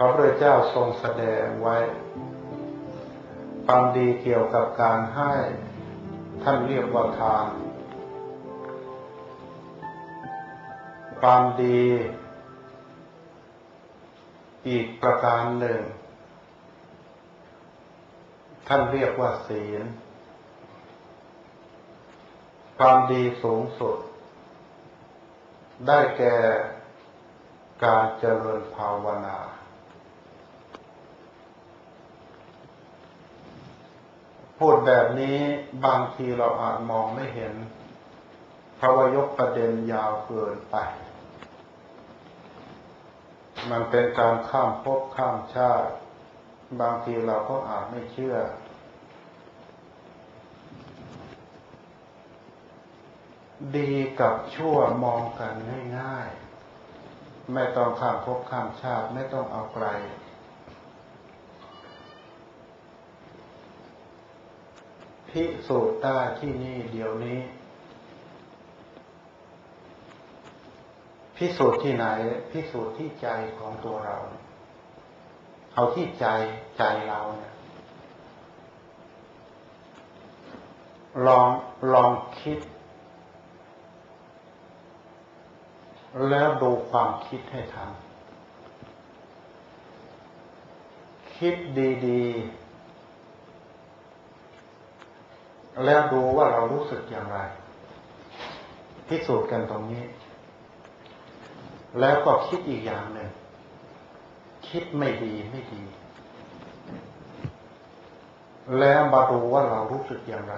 พระพุทธเจ้าทรงแสดงไว้ ความดีเกี่ยวกับการให้ท่านเรียกว่าทาน ความดี อีกประการหนึ่ง ท่านเรียกว่าศีล ความดีสูงสุด ได้แก่การเจริญภาวนา พูดแบบนี้บางทีเราอาจมองไม่เห็นเพราะว่ายกประเด็นยาวเกินไป มันเป็นการข้ามภพข้ามชาติ บางทีเราก็อาจไม่เชื่อ ดีกับชั่วมองกันง่ายๆ ไม่ต้องข้ามภพข้ามชาติไม่ต้องเอาไกล พิสูจน์ได้ที่นี่เดี๋ยวนี้ พิสูจน์ที่ไหน พิสูจน์ที่ใจของตัวเรา เอาที่ใจใจเราเนี่ยลองลองคิด แล้วดูความคิดให้ทันคิดดี ๆ แล้วดูว่าเรารู้สึกอย่างไร พิสูจน์กันตรงนี้ แล้วก็คิดอีกอย่างหนึ่ง คิดไม่ดีไม่ดี แล้วมาดูว่าเรารู้สึกอย่างไร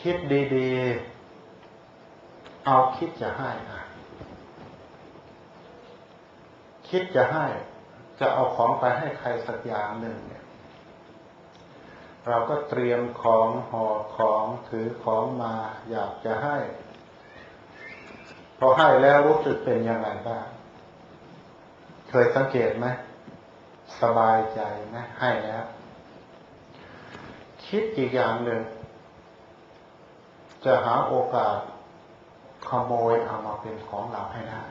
คิดดีๆ เอาคิดจะให้อะคิดจะให้ จะเอาของไปให้ใครสักอย่างหนึ่งเนี่ย เราก็เตรียมของห่อของถือของมาอยากจะให้ พอให้แล้วรู้สึกเป็นยังไงบ้างเคยสังเกตไหมสบายใจไหมให้แล้วคิดอีกอย่างหนึ่ง จะหาโอกาสขโมยเอามาเป็นของเราให้ได้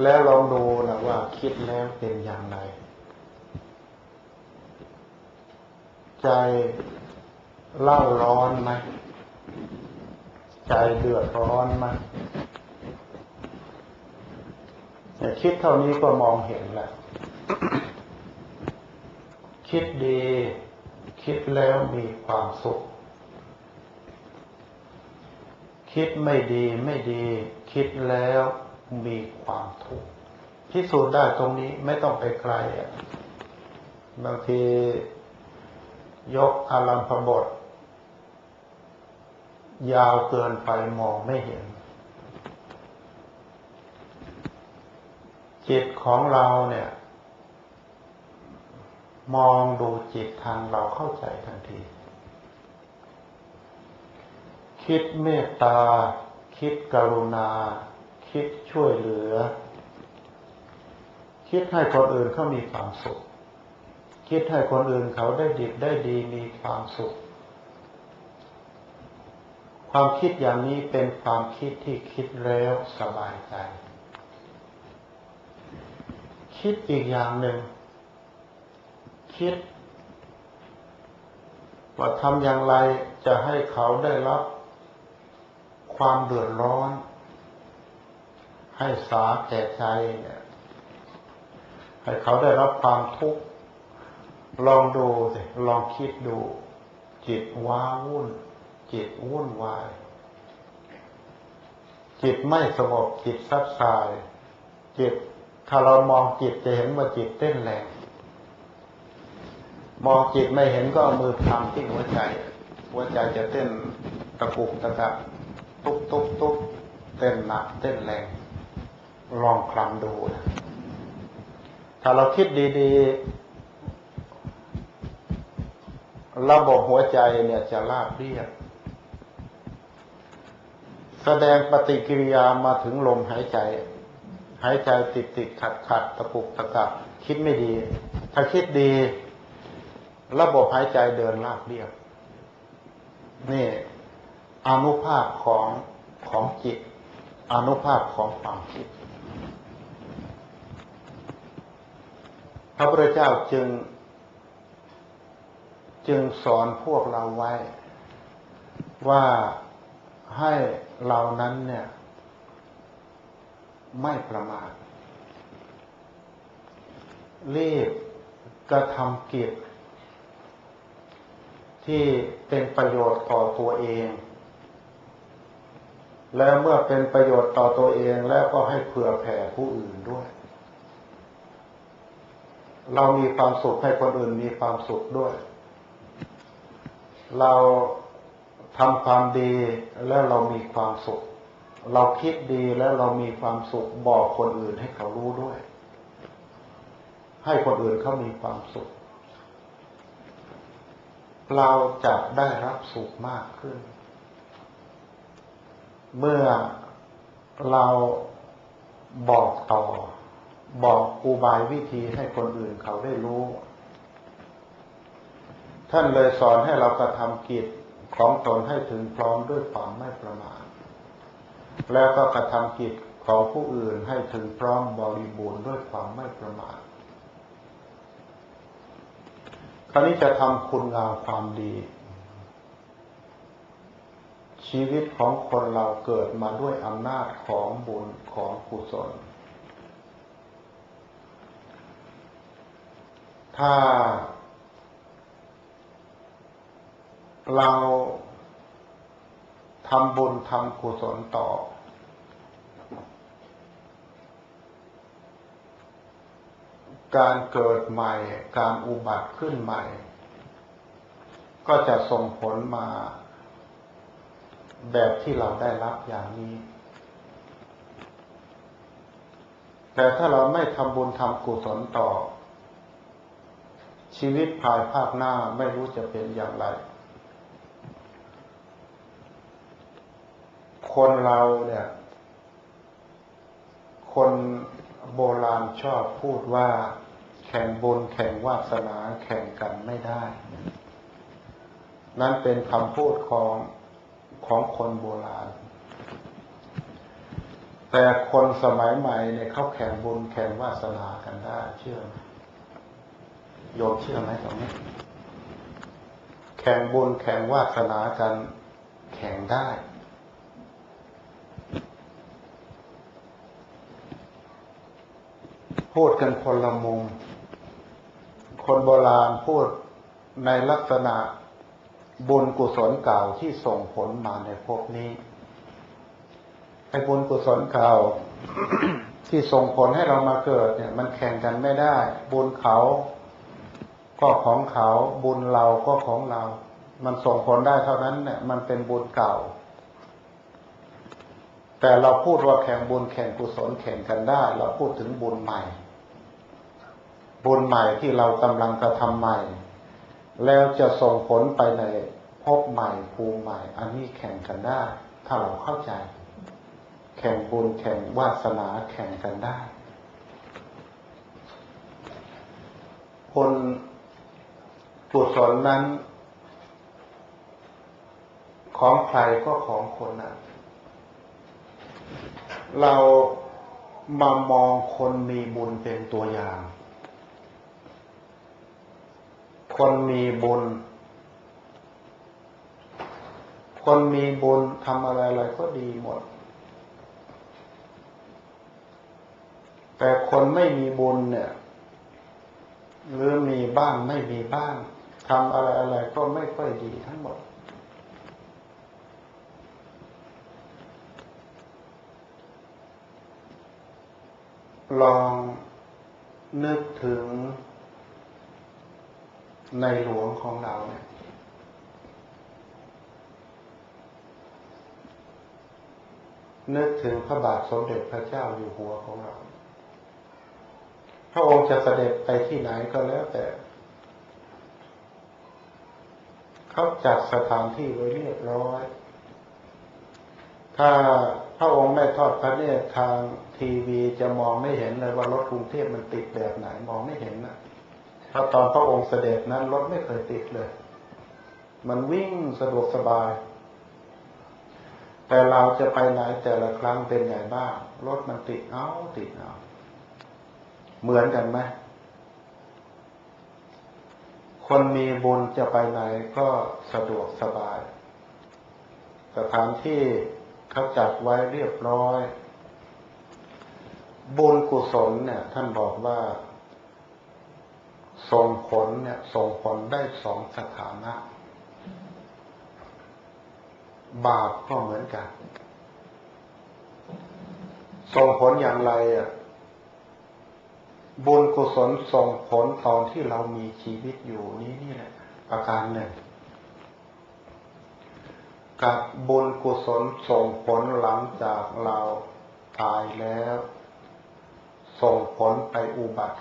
แล้วลองดูนะว่าคิดแล้วเป็นอย่างไร ใจเล่าร้อนไหมใจเดือดร้อนไหมเนี่ยคิดเท่านี้ก็มองเห็นแล้วคิดดี คิดแล้วมีความสุข คิดไม่ดีไม่ดี คิดแล้ว มีความทุกข์พิสูจน์ได้ตรงนี้ไม่ต้องไปไกลบางทียกอารัมพบท ยาวเกินไปมองไม่เห็น จิตของเราเนี่ย มองดูจิตทางเราเข้าใจทันที คิดเมตตา คิดกรุณา คิดช่วยเหลือ คิดให้คนอื่นเขามีความสุข คิดให้คนอื่นเขาได้ดีได้ดีมีความสุข ความคิดอย่างนี้เป็นความคิดที่คิดแล้วสบายใจ คิดอีกอย่างหนึ่ง คิดว่าทำอย่างไรจะให้เขาได้รับความเดือดร้อน ให้สาแก่ใจเนี่ย ให้เขาได้รับความทุกข์ลองดูสิลองคิดดู จิตว้าวุ่น จิตวุ่นวาย จิตไม่สงบจิตซับซาย จิตถ้าเรามองจิตจะเห็นว่าจิตเต้นแรงมองจิตไม่เห็นก็เอามือทำที่หัวใจ หัวใจจะเต้นตะกุกตะกักตุ๊บตุ๊บตุ๊บเต้นหนักเต้นแรง ลองคลำดู ถ้าเราคิดดีๆ ระบบหัวใจเนี่ยจะราบเรียบ แสดงปฏิกิริยามาถึงลมหายใจ หายใจติดติดขัดขัดตะปุกตะกักคิดไม่ดี ถ้าคิดดี ระบบหายใจเดินราบเรียบ นี่อนุภาพของของจิตอนุภาพของความคิด ระพุทธเจ้าจึง จึงสอนพวกเราไว้ ว่าให้เรานั้นเนี่ย ไม่ประมาทรีบกระทำกิจที่เป็นประโยชน์ต่อตัวเอง แล้วเมื่อเป็นประโยชน์ต่อตัวเองแล้วก็ให้เผื่อแผ่ผู้อื่นด้วย เรามีความสุขให้คนอื่นมีความสุขด้วย เราทำความดีแล้วเรามีความสุข เราคิดดีแล้วเรามีความสุขบอกคนอื่นให้เขารู้ด้วย ให้คนอื่นเขามีความสุข เราจะได้รับสุขมากขึ้น เมื่อเราบอกต่อ บอกอุบายวิธีให้คนอื่นเขาได้รู้ ท่านเลยสอนให้เรากระทำกิจของตนให้ถึงพร้อมด้วยความไม่ประมาทแล้วก็กระทำกิจของผู้อื่นให้ถึงพร้อมบริบูรณ์ด้วยความไม่ประมาทคราวนี้จะทำคุณงามความดี ชีวิตของคนเราเกิดมาด้วยอำนาจของบุญของกุศล ถ้า เราทำบุญทำกุศลต่อ การเกิดใหม่ การอุบัติขึ้นใหม่ ก็จะส่งผลมา แบบที่เราได้รับอย่างนี้แต่ถ้าเราไม่ทำบุญทำกุศลต่อ ชีวิตภายภาคหน้าไม่รู้จะเป็นอย่างไร คนเราเนี่ย คนโบราณชอบพูดว่า แข่งบุญแข่งวาสนาแข่งกันไม่ได้ นั่นเป็นคำพูดของของคนโบราณ แต่คนสมัยใหม่เนี่ยเขาแข่งบุญแข่งวาสนากันได้ เชื่อไหม โยมเชื่อไหมตรงนี้ แข่งบุญแข่งวาสนากันแข่งได้ พูดกันคนละมุม คนโบราณพูดในลักษณะบุญกุศลเก่าที่ส่งผลมาในภพนี้ไอ้บุญกุศลเก่าที่ส่งผลให้เรามาเกิดเนี่ย มันแข่งกันไม่ได้ บุญเขา ก็ของเขาบุญเราก็ของเรา มันส่งผลได้เท่านั้นเนี่ยมันเป็นบุญเก่า แต่เราพูดว่าแข่งบุญแข่งกุศลแข่งกันได้ เราพูดถึงบุญใหม่ บุญใหม่ที่เรากำลังกระทำใหม่ แล้วจะส่งผลไปในภพใหม่ภูมิใหม่ อันนี้แข่งกันได้ ถ้าเราเข้าใจ แข่งบุญแข่งวาสนาแข่งกันได้ผล กุศลนั้น ของใครก็ของคนนั้นเรามามองคนมีบุญเป็นตัวอย่าง คนมีบุญ คนมีบุญทำอะไรอะไรก็ดีหมด แต่คนไม่มีบุญเนี่ย หรือมีบ้างไม่มีบ้าง ทำอะไรอะไรก็ไม่ค่อยดีทั้งหมด ลองนึกถึงในหลวงของเราเนี่ยนึกถึงพระบาทสมเด็จพระเจ้าอยู่หัวของเรา พระองค์จะเสด็จไปที่ไหนก็แล้วแต่ เขาจัดสถานที่ไว้เรียบร้อย ถ้าพระองค์ไม่ทอดพระเนตรทางทีวีจะมองไม่เห็นเลยว่ารถกรุงเทพมันติดแบบไหนมองไม่เห็นนะเพราตอนพระองค์เสด็จนั้นรถไม่เคยติดเลย มันวิ่งสะดวกสบาย แต่เราจะไปไหนแต่ละครั้งเป็นไงบ้าง รถมันติดเอาติดเอาเหมือนกันไหม คนมีบุญจะไปไหนก็สะดวกสบาย สถานที่เขาจัดไว้เรียบร้อย บุญกุศลเนี่ย ท่านบอกว่าส่งผลเนี่ยส่งผลได้สองสถานะ บาปก็เหมือนกัน ส่งผลอย่างไรอะ บุญกุศลส่งผลตอนที่เรามีชีวิตอยู่นี้นี่แหละประการหนึ่ง กับบุญกุศลส่งผลหลังจากเราตายแล้ว ส่งผลไปอุบัติ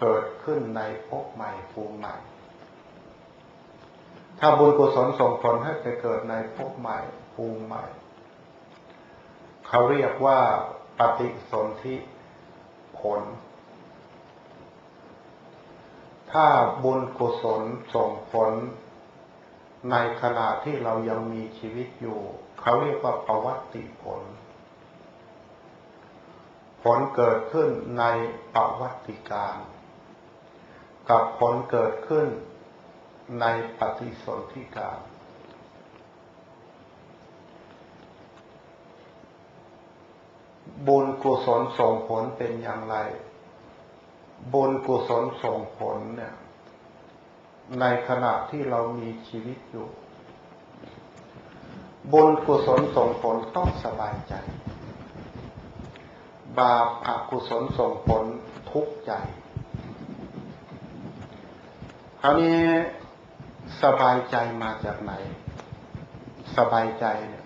เกิดขึ้นในภพใหม่ภูมิใหม่ ถ้าบุญกุศลส่งผลให้ไปเกิดในภพใหม่ภูมิใหม่ เขาเรียกว่าปฏิสนธิ ผล ถ้าบุญกุศลส่งผล ในขณะที่เรายังมีชีวิตอยู่ เขาเรียกว่าประวัติผล ผลเกิดขึ้นในประวัติการ กับผลเกิดขึ้นในปฏิสนธิการ บุญกุศลส่งผลเป็นอย่างไร บุญกุศลส่งผลเนี่ย ในขณะที่เรามีชีวิตอยู่ บุญกุศลส่งผลต้องสบายใจ บาปอกุศลส่งผลทุกข์ใจ คราวนี้สบายใจมาจากไหน สบายใจเนี่ย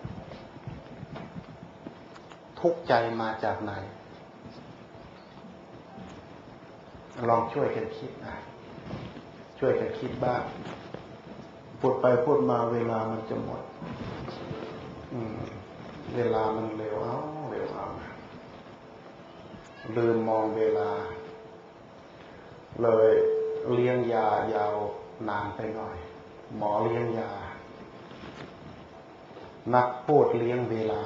ทุกข์ใจมาจากไหน ลองช่วยกันคิดนะช่วยกันคิดบ้างพูดไปพูดมาเวลามันจะหมด อืม เวลามันเร็วเอาเร็วเอาลืมมองเวลา เลยเลี้ยงยายาวนานไปหน่อย หมอเลี้ยงยา นักพูดเลี้ยงเวลา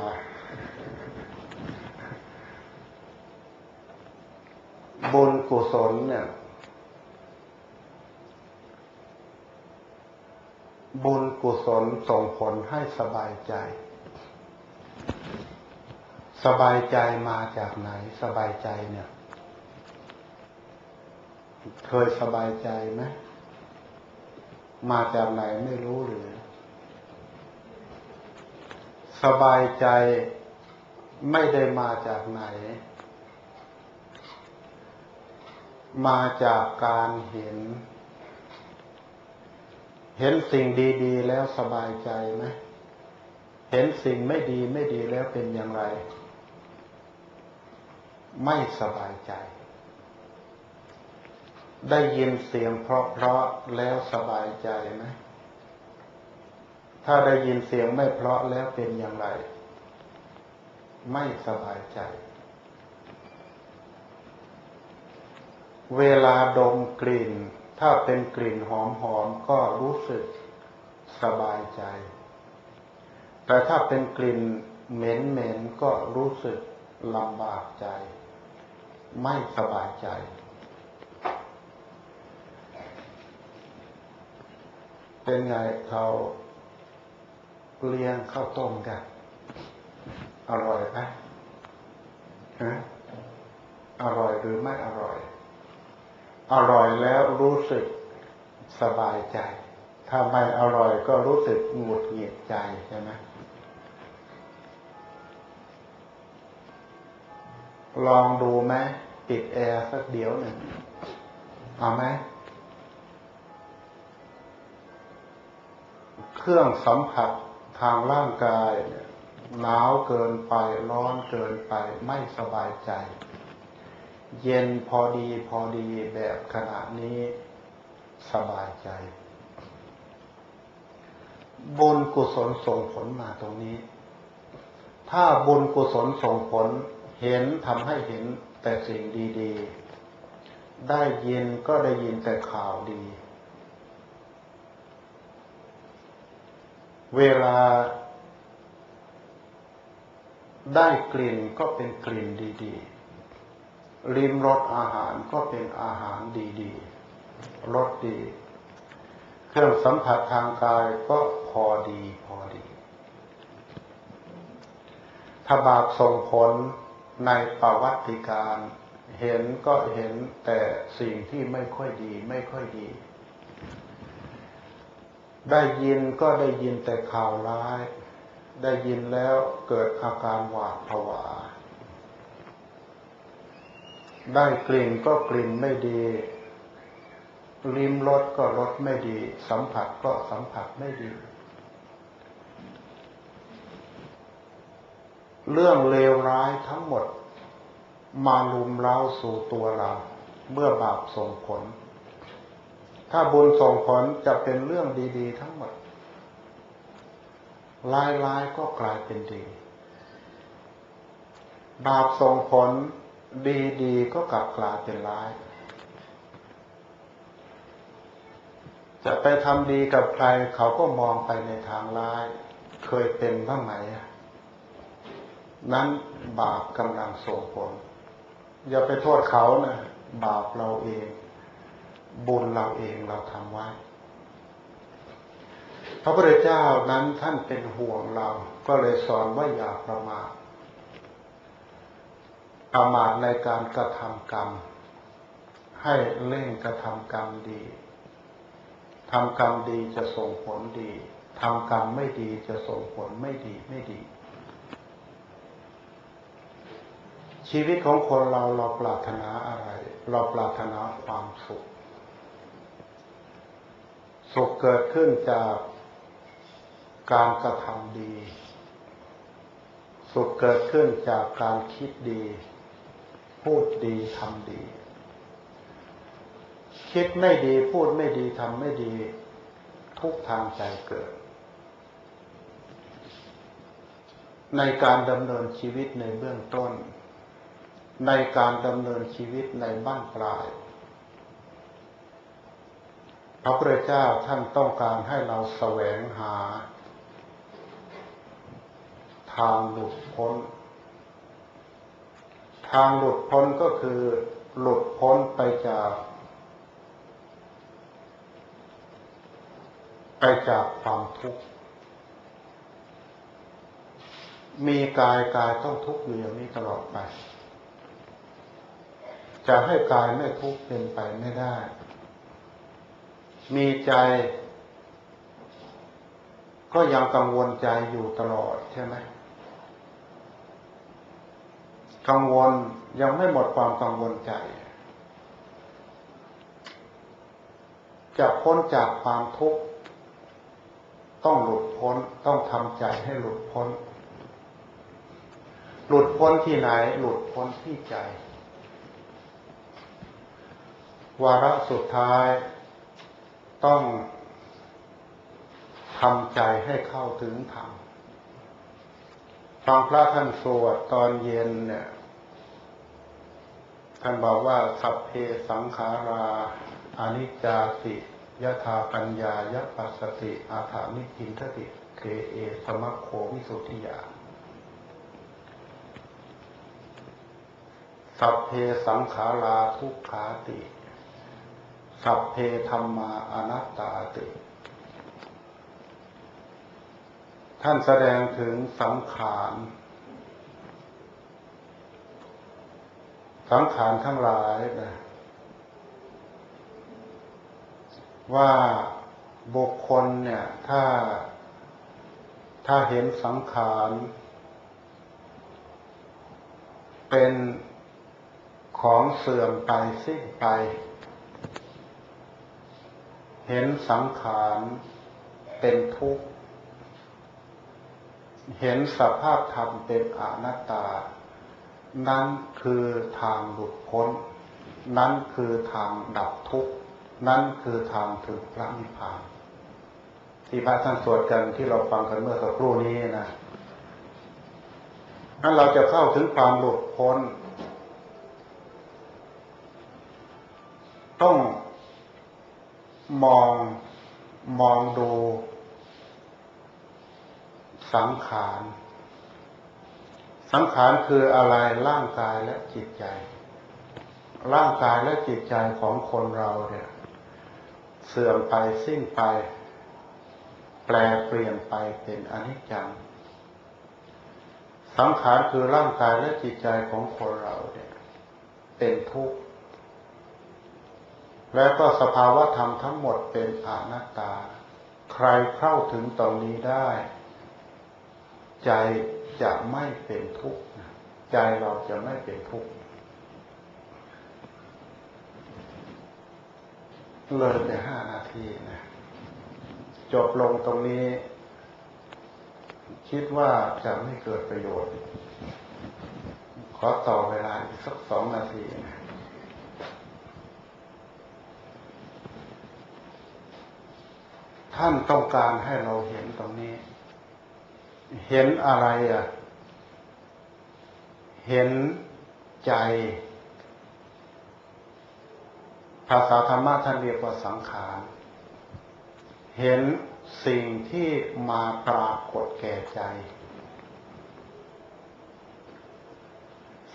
บุญกุศลเนี่ย บุญกุศลส่งผลให้สบายใจ สบายใจมาจากไหน สบายใจเนี่ย เคยสบายใจไหมมาจากไหนไม่รู้หรือ สบายใจไม่ได้มาจากไหน มาจากการเห็น เห็นสิ่งดีๆ แล้วสบายใจไหมเห็นสิ่งไม่ดีไม่ดีแล้วเป็นอย่างไร ไม่สบายใจ ได้ยินเสียงเพราะเพราะแล้วสบายใจไหมถ้าได้ยินเสียงไม่เพราะแล้วเป็นอย่างไร ไม่สบายใจ เวลาดมกลิ่น ถ้าเป็นกลิ่นหอมหอมก็รู้สึกสบายใจ แต่ถ้าเป็นกลิ่นเหม็นเหม็นก็รู้สึกลำบากใจ ไม่สบายใจ เป็นไงเขาเลี้ยงข้าวต้มกัน อร่อยไหมฮะอร่อยหรือไม่อร่อย อร่อยแล้วรู้สึกสบายใจ ถ้าไม่อร่อยก็รู้สึกหงุดหงิดใจใช่ไหมลองดูไหมปิดแอร์สักเดียวหนึ่งเอาไหมเครื่องสัมผัสทางร่างกายเนี่ยหนาวเกินไปร้อนเกินไปไม่สบายใจ เย็นพอดีพอดีแบบขณะนี้สบายใจ บุญกุศลส่งผลมาตรงนี้ ถ้าบุญกุศลส่งผลเห็นทำให้เห็นแต่สิ่งดีๆ ได้ยินก็ได้ยินแต่ข่าวดี เวลาได้กลิ่นก็เป็นกลิ่นดี ๆ ริมรสอาหารก็เป็นอาหารดีๆรสดี เครื่องสัมผัสทางกายก็พอดีพอดี ถ้าบาปส่งผลในประวัติการเห็นก็เห็นแต่สิ่งที่ไม่ค่อยดีไม่ค่อยดี ได้ยินก็ได้ยินแต่ข่าวร้าย ได้ยินแล้วเกิดอาการหวาดผวา ได้กลิ่นก็กลิ่นไม่ดีลิ้มรสก็รสไม่ดี สัมผัสก็สัมผัสไม่ดี เรื่องเลวร้ายทั้งหมด มาลุมเล้าสู่ตัวเรา เมื่อบาปส่งผล ถ้าบุญส่งผลจะเป็นเรื่องดีๆ ทั้งหมดร้ายๆก็กลายเป็นดี บาปส่งผล ดีๆก็กลับกลายเป็นร้าย จะไปทำดีกับใครเขาก็มองไปในทางร้าย เคยเป็นบ้างไหม นั้นบาปกำลังส่งผล อย่าไปโทษเขานะบาปเราเอง บุญเราเองเราทำไว้พระพุทธเจ้านั้นท่านเป็นห่วงเรา ก็เลยสอนว่าอย่าประมาท ประมาทในการกระทำกรรม ให้เร่งกระทำกรรมดีทำกรรมดีจะส่งผลดีทำกรรมไม่ดีจะส่งผลไม่ดีไม่ดี ชีวิตของคนเราเราปรารถนาอะไร เราปรารถนาความสุข สุขเกิดขึ้นจากการกระทำดี สุขเกิดขึ้นจากการคิดดี พูดดีทำดี คิดไม่ดีพูดไม่ดีทำไม่ดี ทุกทางใจเกิด ในการดำเนินชีวิตในเบื้องต้น ในการดำเนินชีวิตในบ้านปลายพระพุทธเจ้าท่านต้องการให้เราแสวงหา ทางหลุดพ้น ทางหลุดพ้นก็คือหลุดพ้นไปจาก ไปจากความทุกข์ มีกายกายต้องทุกข์อยู่อย่างนี้ตลอดไป จะให้กายไม่ทุกข์เป็นไปไม่ได้ มีใจ ก็ยังกังวลใจอยู่ตลอดใช่ไหม กังวลยังไม่หมดความกังวลใจจะพ้นจากความทุกข์ต้องหลุดพ้นต้องทำใจให้หลุดพ้น หลุดพ้นที่ไหน หลุดพ้นที่ใจ วาระสุดท้ายต้องทำใจให้เข้าถึงธรรมฟังพระท่านสวดตอนเย็นเนี่ย ท่านบอกว่าสัพเพสังขาราอนิจจาติยะธาปัญญายะปัสสติ อาถานิพินทติเคเอสมัคโควิสุทธิยาสัพเพสังขาราทุกขาติ สัพเพธรรมาอนัตตาติ ท่านแสดงถึงสังขาร สังขารทั้งหลายนะว่าบุคคลเนี่ย ถ้าถ้าเห็นสังขารเป็นของเสื่อมไปสิ้นไป เห็นสังขารเป็นทุกข์ เห็นสภาพธรรมเป็นอนัตตา นั่นคือทางหลุดพ้น นั่นคือทางดับทุกข์ นั่นคือทางถึงพระนิพพาน ที่พระท่านสวดกันที่เราฟังกันเมื่อสักครู่นี้นะนั้นเราจะเข้าถึงความหลุดพ้น ต้องมองมองดูสังขาร สังขารคืออะไรร่างกายและจิตใจ ร่างกายและจิตใจของคนเราเนี่ย เสื่อมไปสิ้นไป แปลเปลี่ยนไปเป็นอนิจจังสังขารคือร่างกายและจิตใจของคนเราเนี่ย เป็นทุกข์แล้วก็สภาวะธรรมทั้งหมดเป็นอนัตตา ใครเข้าถึงตรงนี้ได้ ใจ จะไม่เป็นทุกข์ใจเราจะไม่เป็นทุกข์เลยไปห้านาทีนะจบลงตรงนี้ คิดว่าจะไม่เกิดประโยชน์ ขอต่อเวลาอีกสักสองนาทีนะท่านต้องการให้เราเห็นตรงนี้ เห็นอะไรอะ เห็นใจ ภาษาธรรมะท่านเรียกว่าสังขารเห็นสิ่งที่มาปรากฏแก่ใจ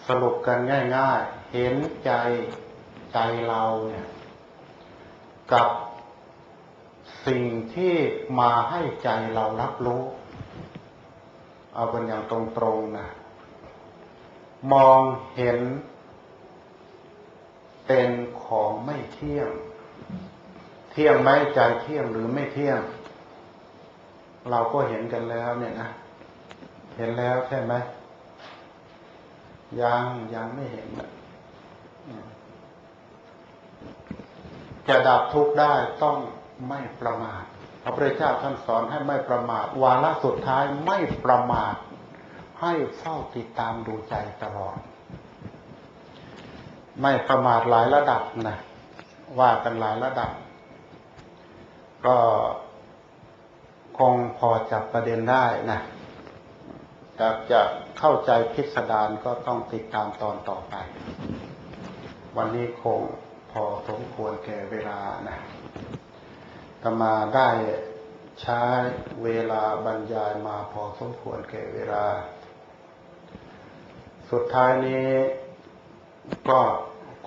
สรุปกันง่าย ๆ เห็นใจใจเราเนี่ย กับสิ่งที่มาให้ใจเรารับรู้ เอาเป็นอย่างตรงๆนะมองเห็น เป็นของไม่เที่ยง เที่ยงไหมใจเที่ยงหรือไม่เที่ยง เราก็เห็นกันแล้ว เนี่ยนะเห็นแล้วใช่ไหมยังยังไม่เห็นจะดับทุกข์ได้ต้องไม่ประมาท พระพุทธเจ้าท่านสอนให้ไม่ประมาท วาระสุดท้ายไม่ประมาท ให้เฝ้าติดตามดูใจตลอด ไม่ประมาทหลายระดับนะว่ากันหลายระดับ ก็คงพอจับประเด็นได้นะอยากจะเข้าใจพิสดารก็ต้องติดตามตอนต่อไป วันนี้คงพอสมควรแก่เวลานะ ตมาได้ใช้เวลาบรรยายมาพอสมควรแก่เวลา สุดท้ายนี้ก็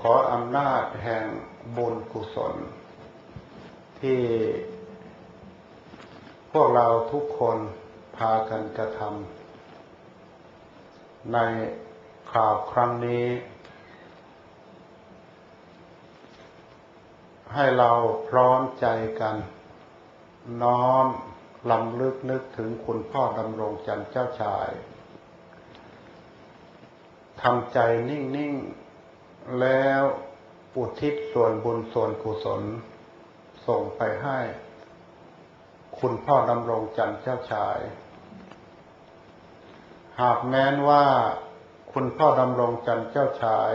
ขออำนาจแห่งบุญกุศล ที่พวกเราทุกคนพากันกระทำในข่าวครั้งนี้ ให้เราพร้อมใจกัน น้อมลำลึกนึกถึงคุณพ่อดำรงจันทร์เจ้าชายทำใจนิ่ง ๆ แล้วอุทิศส่วนบุญส่วนกุศล ส่งไปให้ คุณพ่อดำรงจันทร์เจ้าชาย หากแม้นว่าคุณพ่อดำรงจันทร์เจ้าชาย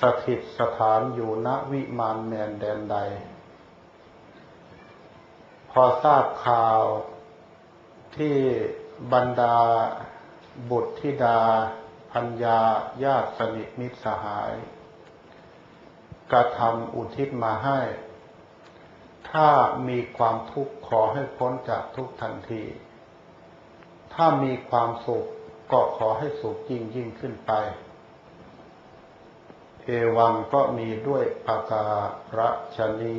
สถิตสถานอยู่ณวิมานแมนแดนใด พอทราบข่าวที่บรรดาบุตรธิดาพัญญาญาติสนิทมิตรสหาย กระทำอุทิศมาให้ ถ้ามีความทุกข์ขอให้พ้นจากทุกทันที ถ้ามีความสุขก็ขอให้สุขยิ่งยิ่งขึ้นไป เอวังก็มีด้วยปาการะชนี